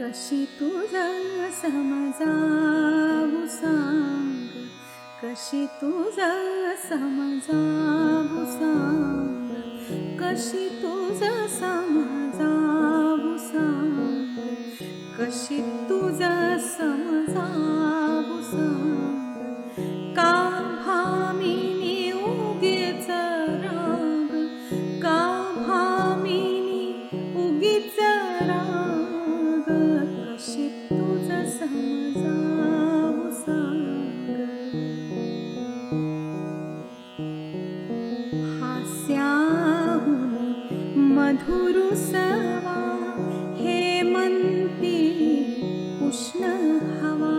कशी तुझा समजावू सांग? कशी तुझा समजावू सांग? कशी तुझा समजावू सांग? कशी तुझा समजावू सांग? का भामिनी उगीच राग का भामिनी उगीच राग मधुरुसवा हेमंती उष्ण हवा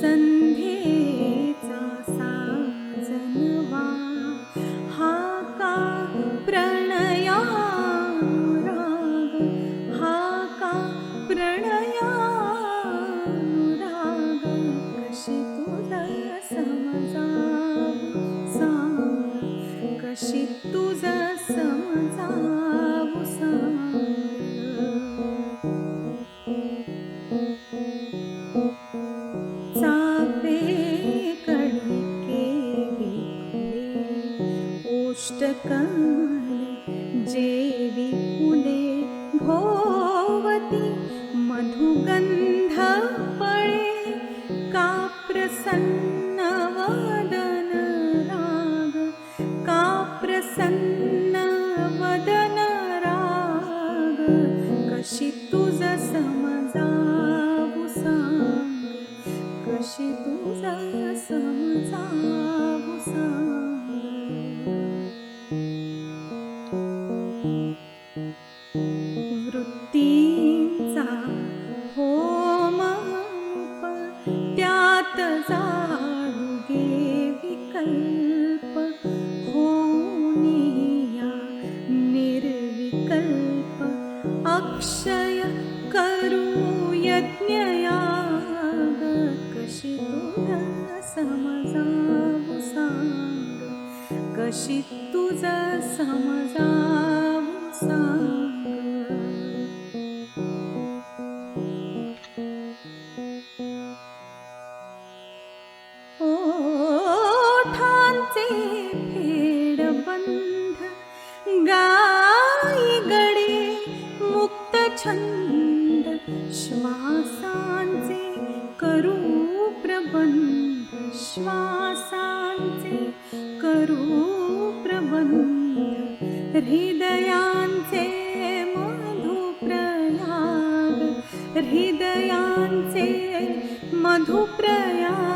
संध्येचा साजनवा हा का प्रणयानुराग हा का प्रणया प्रणयानुराग कशी तुझा समजा सांग कशी इष्टकरे जेव पुले भोवती का प्रसन्नवदन राग का प्रसन्नवदन काप्रसन्नवदनराग कषि तु जासा कषि तु जासा जाडुगे विकल्प होनिया निर्विकल्प अक्षय करू यज्ञयाग। कशी तुझ समजावू सांग। कशी तुझ समजावू सांग श्वासांचे करू प्रबंध श्वासांचे करू प्रबंध. हृदयांचे मधुप्रयाग हृदयांचे मधुप्रयाग.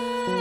嗯